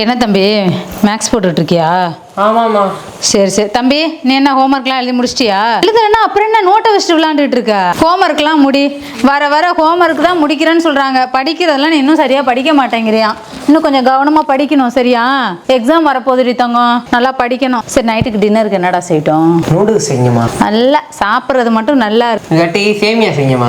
என்ன தம்பி? மேக்ஸ் போட்டுட்டு இருக்கியா ஆமாம்மா. சரி சரி. தம்பி நீ என்ன ஹோம்ஒர்க்லாம் எழுதி முடிச்சிட்டியா? எழுதுனா அப்புறம் என்ன நோட்டை வச்சுட்டு விளாண்டுட்டு இருக்க? ஹோம்ஒர்க்லாம் முடி. வர வர ஹோம்ஒர்க் தான் முடிக்கிறேன்னு சொல்றாங்க. படிக்கிறதெல்லாம் நீ இன்னும் சரியா படிக்க மாட்டேங்கிறியா இன்னும் கொஞ்சம் கவனமா படிக்கணும் சரியா? எக்ஸாம் வரப்போகுதுடி தங்கம். நல்லா படிக்கணும். சரி நைட்டுக்கு டின்னருக்கு என்னடா செய்யட்டும்? நூடுல்ஸ் செய்யுங்கம்மா. நல்லா சாப்பிட்றது மட்டும் நல்லா இருக்கு. இல்லாட்டி சேமியா செய்யுங்கம்மா.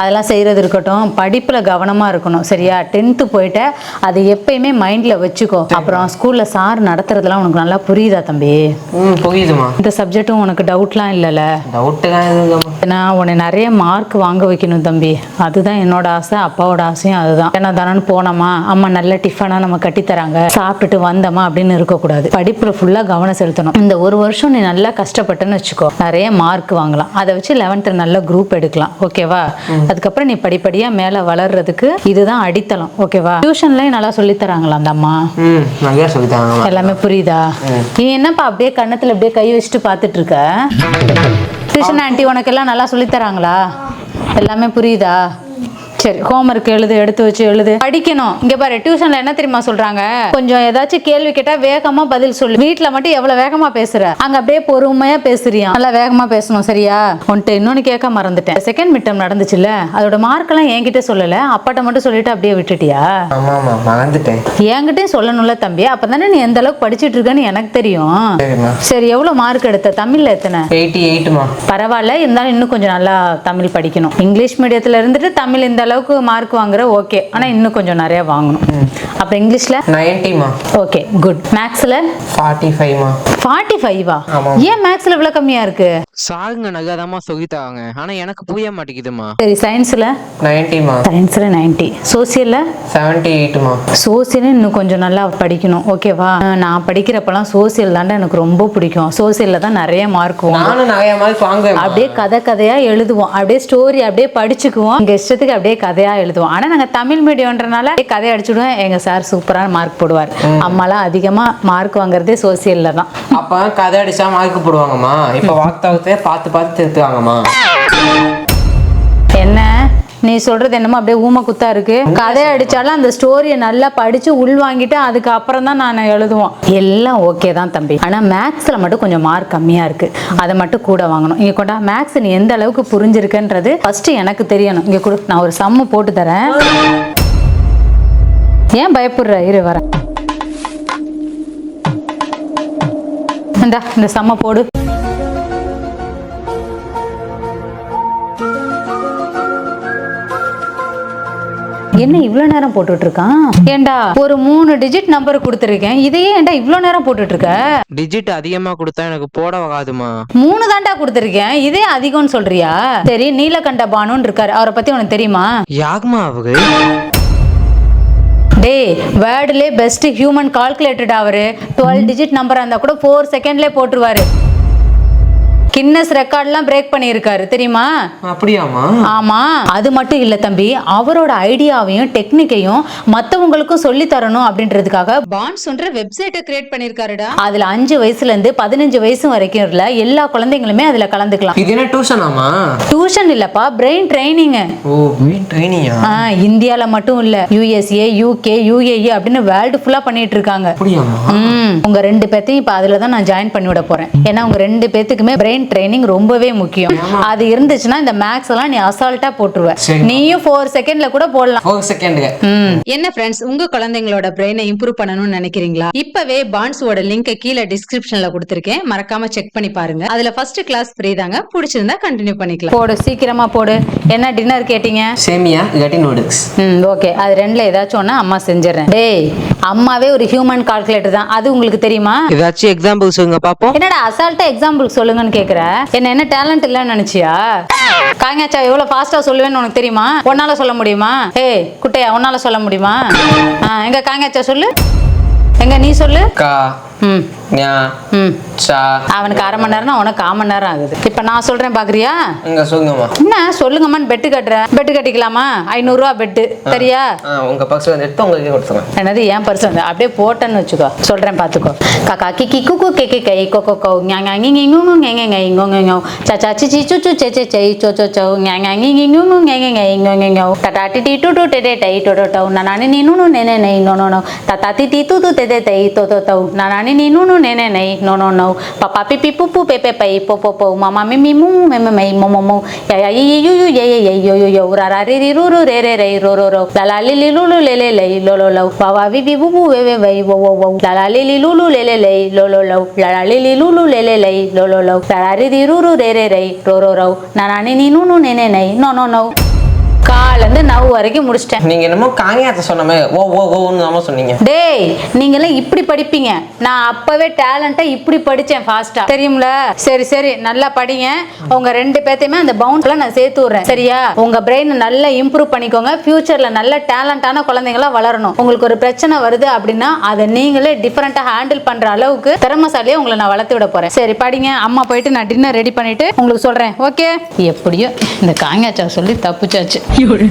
அதெல்லாம் செய்கிறது இருக்கட்டும். படிப்பில் கவனமாக இருக்கணும் சரியா? டென்த்து போயிட்ட அது எப்பயுமே மைண்டில் வச்சுக்கோ. அப்புறம் ஸ்கூலில் சார் நடத்துறதுலாம் உனக்கு நல்லா புரியுதா தம்பி? ம் புரியுதுமா இந்த சப்ஜெக்ட்டும் உனக்கு டவுட்லாம் இல்லைல்ல? டவுட்டுலாம் நான் உன்னை நிறைய மார்க் வாங்க வைக்கணும் தம்பி. அதுதான் என்னோட ஆசை அப்பாவோட ஆசையும் அதுதான். ஏன்னா தானே போனோமா? அம்மா நல்ல டிஃபனாக நம்ம கட்டித்தராங்க. சாப்பிட்டுட்டு வந்தோமா அப்படின்னு இருக்கக்கூடாது. படிப்பில் ஃபுல்லாக கவனம் செலுத்தணும். இந்த ஒரு வருஷம் நீ நல்லா கஷ்டப்பட்டுன்னு வச்சுக்கோ. நிறைய மார்க் வாங்கலாம். அதை வச்சு லெவன்த்தில் நல்ல குரூப் எடுக்கலாம். ஓகேவா அதுக்கப்புறம் நீ படிப்படியாக மேலே வளர்றதுக்கு இதுதான் அடித்தளம். ஓகேவா டியூஷன்லேயும் நல்லா சொல்லித் தராங்களா அந்த அம்மா? எல்லாமே புரியுதா? நீ என்னப்பா அப்படியே கன்னத்துல அப்படியே கை வச்சுட்டு பார்த்துட்டு இருக்க? டியூஷன் ஆண்டி உனக்கு எல்லாம் நல்லா சொல்லித் தராங்களா எல்லாமே புரியுதா? சரி ஹோம்ஒர்க் எழுது எடுத்து வச்சு எழுது. படிக்கணும். இங்க பாரு டியூஷன்ல என்ன தெரியுமா சொல்றாங்க? கொஞ்சம் ஏதாச்சும் கேள்வி கேட்டா வேகமா பதில் சொல்லு. வீட்ல மட்டும் எவ்வளவு வேகமா பேசுற? அங்க அப்படியே பொறுமையா பேசுறியா? நல்லா வேகமா பேசணும் சரியா? உன்ட்டு இன்னொன்னு கேட்க மறந்துட்டேன். செகண்ட் மிட் நடந்துச்சுல்ல? அதோட மார்க் எல்லாம் என்கிட்ட சொல்லல. அப்பாட்ட மட்டும் சொல்லிட்டு அப்படியே விட்டுட்டியா? மறந்துட்டேன். என்கிட்டயும் சொல்லணும்ல தம்பி. அப்பதானே நீ எந்த அளவுக்கு படிச்சிட்டு இருக்கன்னு எனக்கு தெரியும். சரி எவ்வளவு மார்க் எடுத்த? தமிழ்ல எத்தனை? எயிட்டி பரவாயில்ல இருந்தாலும் இன்னும் கொஞ்சம் நல்லா தமிழ் படிக்கணும். இங்கிலீஷ் மீடியத்துல இருந்துட்டு தமிழ் இந்த அளவுக்கு மார்க் வாங்குற ஓகே ஆனா இன்னும் கொஞ்சம் நிறைய வாங்கணும். அப்புறம் இங்கிலீஷ்ல நைன்ட்டிமா ஓகே குட் மேக்ஸ்ல ஃபார்ட்டி ஃபைவ்மா ஃபார்ட்டி ஃபைவா. ஏன் மேக்ஸ்ல இவ்வளவு கம்மியா இருக்கு? சாருங்க நல்லாதாம்மா சொல்லித்தாங்க ஆனா எனக்கு புரிய மாட்டேங்குதுமா. சரி சயின்ஸ்ல நைன்ட்டிமா சயின்ஸ்ல 90 சோசியல்ல செவன்ட்டி எயிட்டுமா சோசியல் இன்னும் கொஞ்சம் நல்லா படிக்கணும் ஓகேவா நான் படிக்கிறப்பெல்லாம் சோசியல் தாண்டா எனக்கு ரொம்ப பிடிக்கும். சோசியல்ல தான் நிறைய மார்க் வாங்க நானும் நிறைய மாதிரி வாங்குவேன் அப்படியே கதை கதையா எழுதுவோம். அப்படியே ஸ்டோரி அப்படியே படிச்சுக்குவோம். எங்க இஷ்டத்துக்கு அப்படியே கதையா எழுதுவோம். ஆனா நாங்க தமிழ் மீடியம்ன்றனால அப்படியே கதையை அடிச்சுடுவோம் எங்க சார் சூப்பரான மார்க் போடுவார். அம்மாலாம் அதிகமா மார்க் வாங்குறதே சோசியல்ல தான். அப்போ கதை அடிச்சா மார்க் போடுவாங்கம்மா. இப்போ வாக்தாவத்தை பார்த்து பார்த்து திருத்துவாங்கம்மா. என்ன? நீ சொல்றது என்னமோ அப்படியே ஊம குத்தா இருக்கு. கதை அடிச்சாலும் அந்த ஸ்டோரியை நல்லா படிச்சு உள் வாங்கிட்டு அதுக்கு அப்புறம் தான் நான் எழுதுவோம். எல்லாம் ஓகே தான் தம்பி. ஆனா மேக்ஸ்ல மட்டும் கொஞ்சம் மார்க் கம்மியா இருக்கு. அதை மட்டும் கூட வாங்கணும். இங்க கொண்டா மேக்ஸ் நீ எந்த அளவுக்கு புரிஞ்சிருக்குன்றது ஃபர்ஸ்ட் எனக்கு தெரியணும். இங்க கொடு. நான் ஒரு சம்மு போட்டு தரேன். ஏன் பயப்படுற? இரு வரேன். இந்தா இந்த சம்ம போடு. என்ன இவ்வளோ நேரம் போட்டுட்டு இருக்கான் ஏண்டா? ஒரு மூணு டிஜிட் நம்பர் கொடுத்துருக்கேன். இதையே ஏன்டா இவ்வளோ நேரம் போட்டுட்டு இருக்க டிஜிட் அதிகமா கொடுத்தா எனக்கு போட வராதுமா. மூணு தாண்டா கொடுத்துருக்கேன். இதே அதிகம்னு சொல்றியா? சரி நீலகண்ட பானுன்னு இருக்காரு. அவரை பத்தி உனக்கு தெரியுமா? யாகுமா அவரு? டேய் வேர்டுலே பெஸ்ட் ஹியூமன் கால்குலேட்டட் அவரு. டுவெல் டிஜிட் நம்பர் இருந்தால் கூட ஃபோர் செகண்ட்லேயே போட்டுருவாரு. கின்னஸ் ரெக்கார்ட்லாம் பிரேக் பண்ணியிருக்காரு தெரியுமா? அப்படியாம்மா? ஆமா. அது மட்டும் இல்ல தம்பி அவரோட ஐடியாவையும் டெக்னிக்கையும் மத்தவங்களுக்கும் சொல்லி தரணும் அப்படின்றதுக்காக பாண்ட்ஸ்ன்ற வெப்சைட்டை கிரியேட் பண்ணிருக்காருடா அதுல அஞ்சு வயசுல இருந்து பதினஞ்சு வயசு வரைக்கும் உள்ள எல்லா குழந்தைங்களுமே அதுல கலந்துக்கலாம். இது என்ன டியூஷனாமா டியூஷன் இல்லப்பா பிரெயின் ட்ரைனிங் ஓ மீன் ட்ரைனியா இந்தியால மட்டும் இல்ல யூஎஸ்ஏ யூகே யூஏஇ அப்படின்னு வேர்ல்டு ஃபுல்லா பண்ணிட்டு இருக்காங்க உங்க ரெண்டு பேர்த்தையும் இப்ப அதுல தான் நான் ஜாயின் பண்ணி விட போறேன். ஏன்னா உங்க ரெண்டு பேத்துக்குமே பிரெயின் ட்ரைனிங் ரொம்பவே முக்கியம். அது இருந்துச்சுன்னா இந்த மேக்ஸ் எல்லாம் நீ அசால்ட்டா போட்டுருவ. நீயும் ஃபோர் செகண்ட்ல கூட போடலாம். செகண்டுங்க ம். என்ன ஃப்ரெண்ட்ஸ் உங்க குழந்தைங்களோட பிரெயினை இம்ப்ரூவ் பண்ணணும்னு நினைக்கிறீங்களா? இப்பவே பாண்ட்ஸோட லிங்க் கீழே டிஸ்கிரிப்ஷன்ல கொடுத்துருக்கேன். மறக்காம செக் பண்ணி பாருங்க. அதுல ஃபர்ஸ்ட் கிளாஸ் ஃப்ரீ தாங்க. பிடிச்சிருந்தா கண்டினியூ பண்ணிக்கலாம். போடு சீக்கிரமா போடு. என்ன டின்னர் கேட்டீங்க? சேமியா இல்லாட்டி நூடுல்ஸ் ம் ஓகே அது ரெண்டுல ஏதாச்சும் ஒண்ணு அம்மா செஞ்சிடறேன். டேய் அம்மாவே ஒரு ஹியூமன் கால்குலேட்டர் தான். அது உங்களுக்கு தெரியுமா? ஏதாச்சும் எக்ஸாம்பிள் சொல்லுங்க பாப்போம் என்னடா அசால்ட்டா எக்ஸாம்பிள் சொல்லுங்கன்னு கேக்குற. என்ன என்ன டேலண்ட் இல்லைன்னு நினைச்சியா? காங்காச்சா எவ்வளவு ஃபாஸ்டா சொல்லுவேன்னு உனக்கு தெரியுமா? உன்னால சொல்ல முடியுமா? ஏய் குட்டையா உன்னால சொல்ல முடியுமா? ஆ, எங்க காங்காச்சா சொல்லு. எங்க நீ சொல்லு. அவனுக்கு அரை மணி நேரம்னா உனக்கு கால் மணி நேரம் ஆகுது. இப்போ நான் இங்க சொல்லுங்கம்மா. என்ன? சொல்லுங்கம்மான்னு பெட்டு கட்டுறேன் பெட்டு கட்டிக்கலாமா? ஐநூறுரூவா பெட்டு. சரியா? உங்க பர்ஸ் எடுத்து உங்களுக்கே என்னது ஏன் பர்ஸ் வந்து? அப்படியே போட்டேன்னு வச்சுக்கோ. சொல்கிறேன் பார்த்துக்கோ காக்கா கிக்கி குக்கு கே கை கோ கோ கோ ஞாங்க ngo ngo cha cha chi chi chu chu che che che cho cho cho ஞாங்க ta ta ti ti tu tu te te te to to to na na ni ni nu nu ne ne nei no no no ta ta ti ti ni ni nu nu ne ne nei no no no papa pa pi pi pu pu pe pe pe po po po mama mi mi mu me me me mo mo mo ya ya yi yu yu ye ye ye yo yo yo ra ra ri ri ru ru re re re ro ro ro la la li li lu lu le le le lo lo lo wa wa vi vi bu bu we we we wo wo wo la la li li lu lu le le le lo lo lo la la li li lu lu le le le lo lo lo la la ri ri ru ru re re re ro ro ro na na ni ni nu nu ne ne nei no no no காலேருந்து now வரைக்கும் முடிச்சிட்டேன். நீங்க என்னமோ காங்கியாத்த சொன்னமே ஓ ஓ ஓன்னு நாம சொன்னீங்க. டேய் நீங்களாம் இப்படி படிப்பீங்க. நான் அப்பவே டேலண்டா இப்படி படிச்சேன் ஃபாஸ்டா தெரியும்ல? சரி சரி நல்லா படிங்க. உங்க ரெண்டு பேத்தையுமே அந்த பவுண்ட்ல நான் சேர்த்து விடுறேன். சரியா? உங்க பிரெயின் நல்லா இம்ப்ரூவ் பண்ணிக்கோங்க. ஃபியூச்சர்ல நல்ல டேலண்டான குழந்தைங்களா வளரணும். உங்களுக்கு ஒரு பிரச்சனை வருது அப்படின்னா அதை நீங்களே டிஃபரெண்டா ஹேண்டில் பண்ற அளவுக்கு திறமசாலியா உங்களை நான் வளர்த்து விட போறேன். சரி படிங்க. அம்மா போயிட்டு நான் டின்னர் ரெடி பண்ணிட்டு உங்களுக்கு சொல்றேன். ஓகே எப்படியோ இந்த காங்காச்சா சொல்லி தப்புச்சாச்சு. কি করে?